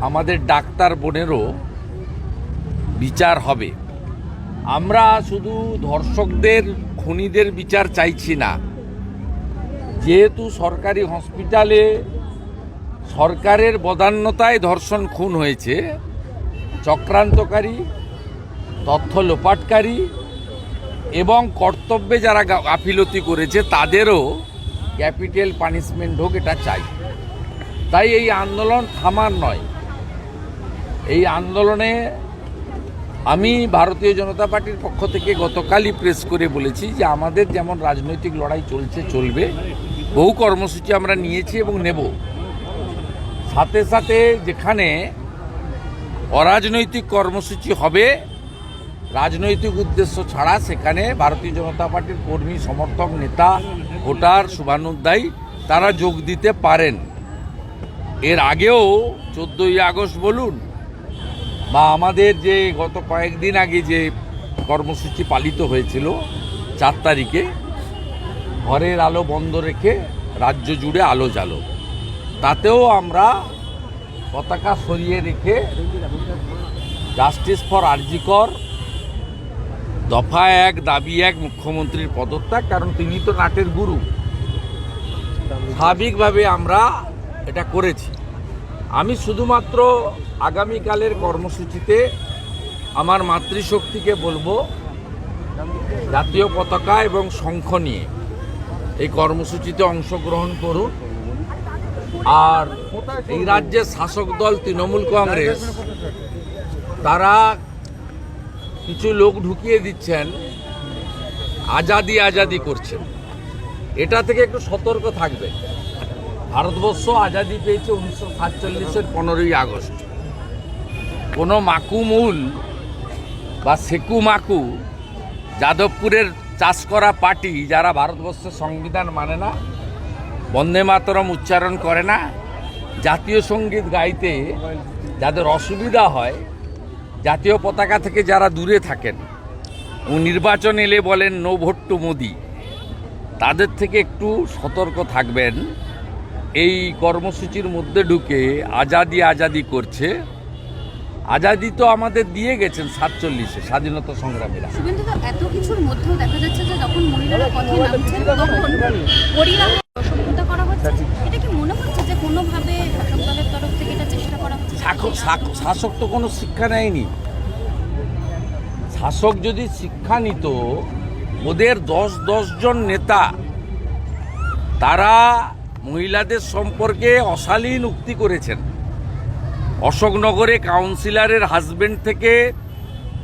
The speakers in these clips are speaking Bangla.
আমাদের ডাক্তার বোনেরও বিচার হবে। আমরা শুধু ধর্ষকদের, খুনিদের বিচার চাইছি না। যেহেতু সরকারি হসপিটালে সরকারের বদান্যতায় ধর্ষণ, খুন হয়েছে, চক্রান্তকারী, তথ্য লোপাটকারী এবং কর্তব্যে যারা গাফিলতি করেছে, তাদেরও ক্যাপিটাল পানিশমেন্ট হোক এটা চাই। তাই এই আন্দোলন থামার নয়। এই আন্দোলনে আমি ভারতীয় জনতা পার্টির পক্ষ থেকে গতকালই প্রেস করে বলেছি যে আমাদের যেমন রাজনৈতিক লড়াই চলছে, চলবে, বহু কর্মসূচি আমরা নিয়েছি এবং নেব। সাথে সাথে যেখানে অরাজনৈতিক কর্মসূচি হবে, রাজনৈতিক উদ্দেশ্য ছাড়া সেখানে ভারতীয় জনতা পার্টির কর্মী, সমর্থক, নেতা, ভোটার শুভানুদ্দায়ী তারা যোগ দিতে পারেন। এর আগেও চোদ্দোই আগস্ট বলুন বা আমাদের যে গত কয়েকদিন আগে যে কর্মসূচি পালিত হয়েছিল, চার তারিখে, ঘরের আলো বন্ধ রেখে রাজ্য জুড়ে আলো জ্বালো। তাতেও আমরা পতাকা সরিয়ে রেখে জাস্টিস ফর আরজিকর দফা এক, দাবি এক, মুখ্যমন্ত্রীর পদত্যাগ, কারণ তিনি তো নাটের গুরু। স্বাভাবিকভাবে আমরা এটা করেছি। আমি শুধুমাত্র আগামীকালের কর্মসূচিতে আমার মাতৃশক্তিকে বলব, জাতীয় পতাকা এবং শঙ্খ নিয়ে। এই কর্মসূচিতে অংশগ্রহণ করুন। আর এই রাজ্যের শাসক দল তৃণমূল কংগ্রেস, তারা কিছু লোক ঢুকিয়ে দিচ্ছেন, আজাদি আজাদি করছেন। এটা থেকে একটু সতর্ক থাকবে। ভারতবর্ষ আজাদি পেয়েছে উনিশশো সাতচল্লিশের পনেরোই আগস্ট। কোনো মাকুমুল বা সেকু মাকু যাদবপুরের চাষ করা পার্টি যারা ভারতবর্ষের সংবিধান মানে না, বন্দে মাতরম উচ্চারণ করে না, জাতীয় সংগীত গাইতে যাদের অসুবিধা হয়, জাতীয় পতাকা থেকে যারা দূরে থাকেন, ও নির্বাচন এলে বলেন, নো ভোট টু মোদি। তাদের থেকে একটু সতর্ক থাকবেন। এই কর্মসূচির মধ্যে ঢুকে আজাদি আজাদি করছে। আজাদি তো আমাদের দিয়ে গেছেন সাতচল্লিশে স্বাধীনতা সংগ্রামীরা। এত কিছুর মধ্যেও দেখা যাচ্ছে যে যখন মহিলারা পথে নামছেন তখন পরিণামে অসভ্যতা করা হচ্ছে। এটা কি মনে হচ্ছে যে কোনোভাবে শাসক দলের তরফ থেকে এটা চেষ্টা করা হচ্ছে? শাসক শাসক তো কোনো শিক্ষা নেয়নি। শাসক যদি শিক্ষা নিত ওদের দশ জন নেতা তারা মহিলাদের সম্পর্কে অশালীন উক্তি করেছেন। অশোকনগরে কাউন্সিলরের হাজবেন্ড থেকে,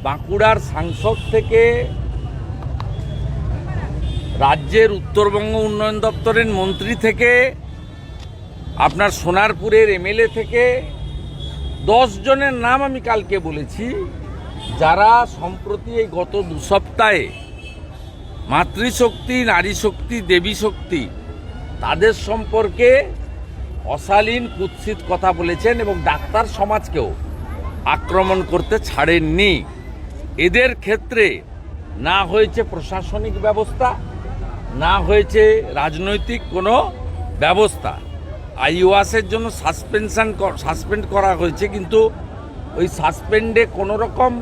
বাঁকুড়ার সাংসদ থেকে, রাজ্যের উত্তরবঙ্গ উন্নয়ন দপ্তরের মন্ত্রী থেকে, আপনার সোনারপুরের এমএলএ থেকে, দশ জনের নাম আমি কালকে বলেছি, যারা সম্প্রতি এই গত দু সপ্তাহে মাতৃশক্তি নারী শক্তি দেবী শক্তি তাদের সম্পর্কে অশালীন, কুৎসিত কথা বলেছেন এবং ডাক্তার সমাজকেও আক্রমণ করতে ছাড়েননি। এদের ক্ষেত্রে না হয়েছে প্রশাসনিক ব্যবস্থা, না হয়েছে রাজনৈতিক কোনো ব্যবস্থা। আইওয়াসের জন্য সাসপেনশন সাসপেন্ড করা হয়েছে, কিন্তু ওই সাসপেন্ডে কোনো রকম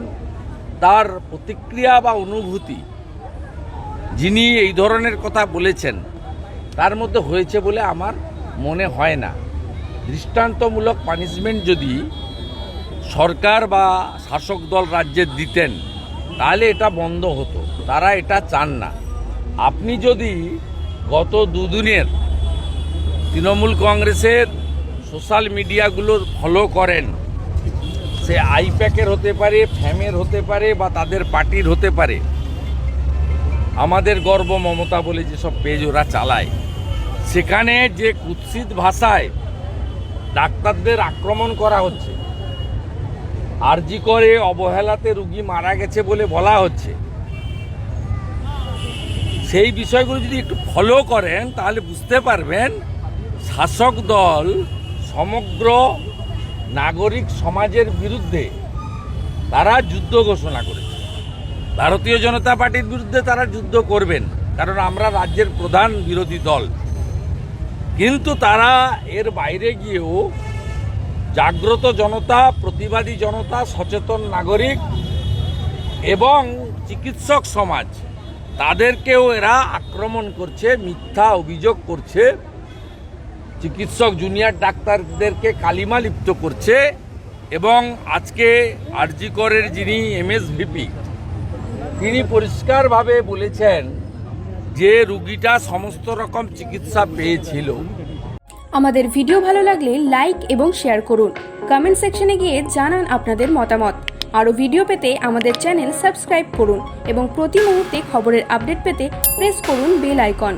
তার প্রতিক্রিয়া বা অনুভূতি যিনি এই ধরনের কথা বলেছেন তার মধ্যে হয়েছে বলে আমার মনে হয় না। দৃষ্টান্তমূলক পানিশমেন্ট যদি সরকার বা শাসক দল রাজ্যে দিতেন, তাহলে এটা বন্ধ হতো। তারা এটা চান না। আপনি যদি গত দুদিনের তৃণমূল কংগ্রেসের সোশ্যাল মিডিয়াগুলো ফলো করেন, সে আইপ্যাকের হতে পারে, ফ্যামের হতে পারে বা তাদের পার্টির হতে পারে আমাদের গর্ব মমতা বলে যেসব পেজ ওরা চালায়, সেখানে যে কুৎসিত ভাষায় ডাক্তারদের আক্রমণ করা হচ্ছে, আরজি করে অবহেলাতে রুগী মারা গেছে বলে বলা হচ্ছে, সেই বিষয়গুলো যদি একটু ফলো করেন, তাহলে বুঝতে পারবেন শাসক দল সমগ্র নাগরিক সমাজের বিরুদ্ধে তারা যুদ্ধ ঘোষণা করেছে। ভারতীয় জনতা পার্টির বিরুদ্ধে তারা যুদ্ধ করবেন, কারণ আমরা রাজ্যের প্রধান বিরোধী দল। কিন্তু তারা এর বাইরে গিয়েও জাগ্রত জনতা, প্রতিবাদী জনতা, সচেতন নাগরিক এবং চিকিৎসক সমাজ, তাদেরকেও এরা আক্রমণ করছে, মিথ্যা অভিযোগ করছে। চিকিৎসক জুনিয়র ডাক্তারদেরকে কালিমা লিপ্ত করছে এবং আজকে আরজিকরের যিনি এমএসভিপি তিনি পরিষ্কারভাবে বলেছেন যে রুগীটা সমস্ত রকম চিকিৎসা পেয়েছিল। আমাদের ভিডিও ভালো লাগলে লাইক এবং শেয়ার করুন। কমেন্ট সেকশনে গিয়ে জানান আপনাদের মতামত। আরও ভিডিও পেতে আমাদের চ্যানেল সাবস্ক্রাইব করুন এবং প্রতি মুহূর্তে খবরের আপডেট পেতে প্রেস করুন বেল আইকন।